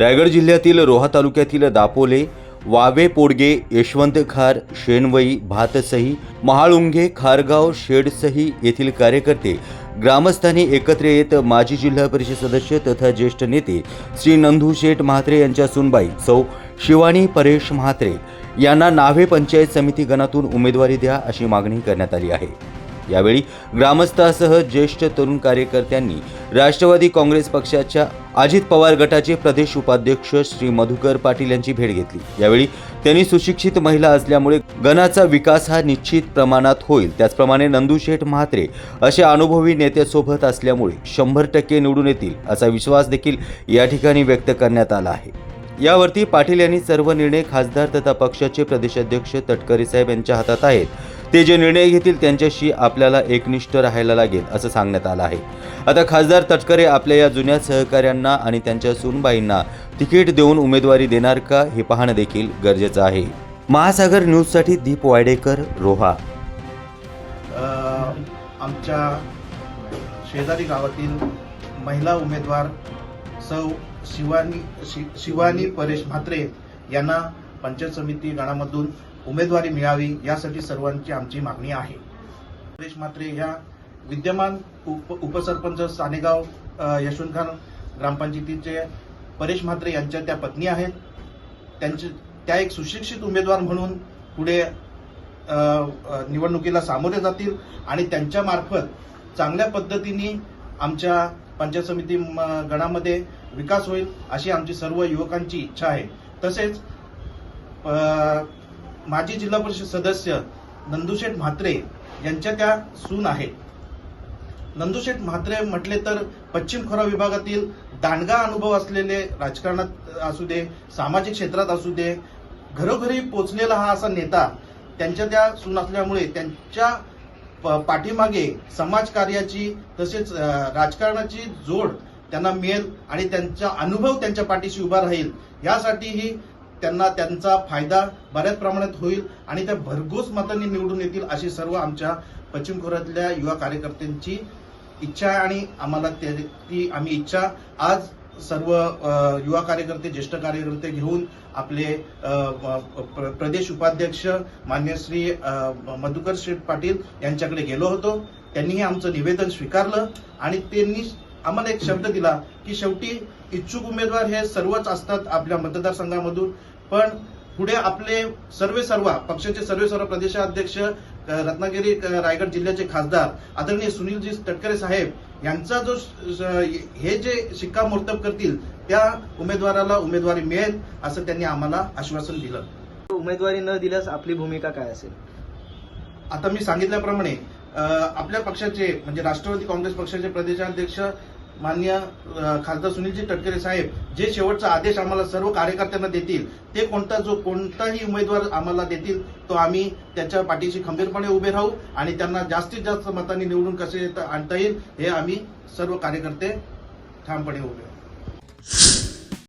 रायगड जिल्ह्यातील रोहा तालुक्यातील दापोले वावे पोडगे यशवंत खार शेणवई भातसही महाळुंगे खारगाव शेडसही येथील कार्यकर्ते ग्रामस्थांनी एकत्र येत माजी जिल्हा परिषद सदस्य तथा ज्येष्ठ नेते श्री नंदू शेठ म्हात्रे यांच्या सुनबाई सौ शिवानी परेश म्हात्रे यांना नाव्हे पंचायत समिती गणातून उमेदवारी द्या अशी मागणी करण्यात आली आहे. यावेळी ग्रामस्थासह ज्येष्ठ तरुण कार्यकर्त्यांनी राष्ट्रवादी काँग्रेस पक्षाच्या अजित पवार गटाचे प्रदेश उपाध्यक्ष श्री मधुकर पाटील यांची भेट घेतली. यावेळी त्यांनी सुशिक्षित महिला असल्यामुळे गणाचा विकास हा निश्चित प्रमाणात होईल. त्याचप्रमाणे नंदूशेठ म्हात्रे असे अनुभवी नेत्यासोबत असल्यामुळे शंभर टक्के निवडून येतील असा विश्वास देखील या ठिकाणी व्यक्त करण्यात आला आहे. यावरती पाटील यांनी सर्व निर्णय खासदार तथा पक्षाचे प्रदेशाध्यक्ष तटकरे साहेब यांच्या हातात आहेत. ते जे निर्णय घेतील त्यांच्याशी आपल्याला एकनिष्ठ राहायला लागेल असं सांगण्यात आलं आहे. आता खासदार तटकरे आपल्या या जुन्या सहकाऱ्यांना आणि त्यांच्या सूनबाईंना तिकीट देऊन उमेदवारी देणार का हे पाहणं देखील गरजेचं आहे. महासागर न्यूजसाठी दीप वायडेकर रोहा. आमच्या शेजारी गावातील महिला उमेदवार सौ शिवानी शि, शिवानी परेश म्हात्रे यांना पंचायत समिती गणामधून उमेदवारी मिळावी यासाठी सर्वांची आमची मागणी आहे. परेश म्हात्रे ह्या विद्यमान उप उपसरपंच सानेगाव यशवंत यशवंतखान ग्रामपंचायतीचे परेश म्हात्रे यांच्या त्या पत्नी आहेत. त्यांचे त्या एक सुशिक्षित उमेदवार म्हणून पुढे निवडणुकीला सामोरे जातील आणि त्यांच्यामार्फत चांगल्या पद्धतीने आमच्या पंचायत समिती म, गणामध्ये विकास होईल अशी आमची सर्व युवकांची इच्छा आहे. तसेच माजी जिल्हा परिषद सदस्य नंदुशेठ म्हात्रे यांच्या त्या सून आहेत. नंदुशेठ म्हात्रे म्हटले तर पश्चिम खोरा विभागातील दांडगा अनुभव असलेले राजकारणात असू दे सामाजिक क्षेत्रात असू दे घरोघरी पोचलेला हा असा नेता त्यांच्या त्या सून असल्यामुळे त्यांच्या प- पाठीमागे समाजकार्याची तसेच राजकारणाची जोड त्यांना मिळेल आणि त्यांचा अनुभव त्यांच्या पाठीशी उभा राहील. यासाठीही त्यांना त्यांचा फायदा बऱ्याच प्रमाणात होईल आणि त्या भरघोस मतांनी निवडून येतील अशी सर्व आमच्या पश्चिम खोऱ्यातल्या युवा कार्यकर्त्यांची इच्छा आहे आणि आम्हाला ते- ती आम्ही इच्छा आज सर्व युवा कार्यकर्ते ज्येष्ठ कार्यकर्ते घेऊन आपले प्रदेश उपाध्यक्ष मान्य श्री मधुकर शेठ पाटील यांच्याकडे गेलो होतो. त्यांनीही आमचं निवेदन स्वीकारलं आणि त्यांनी आम्हाला एक शब्द दिला की शेवटी इच्छुक उमेदवार हे सर्वच असतात आपल्या मतदारसंघामधून. पण पुढे आपले सर्वे सर्व पक्षाचे सर्वे सर्व प्रदेशाध्यक्ष रत्नागिरी रायगड जिल्ह्याचे खासदार आदरणीय सुनीलजी तटकरे साहेब यांचा जो हे जे शिक्कामोर्तब करतील त्या उमेदवाराला उमेदवारी मिळेल असं त्यांनी आम्हाला आश्वासन दिलं. उमेदवारी न दिल्यास आपली भूमिका काय असेल? आता मी सांगितल्याप्रमाणे आपल्या पक्षाचे म्हणजे राष्ट्रवादी काँग्रेस पक्षाचे प्रदेशाध्यक्ष मान्य खासदार सुनीलजी तटकरे साहेब जे शेवटचा आदेश आम्हाला सर्व कार्यकर्त्यांना देतील ते कोणता जो कोणताही उमेदवार आम्हाला देतील तो आम्ही त्याच्या पाठीशी खंबीरपणे उभे राहू आणि त्यांना जास्तीत जास्त मतांनी निवडून कसे आणता येईल हे आम्ही सर्व कार्यकर्ते ठामपणे उभे राहू.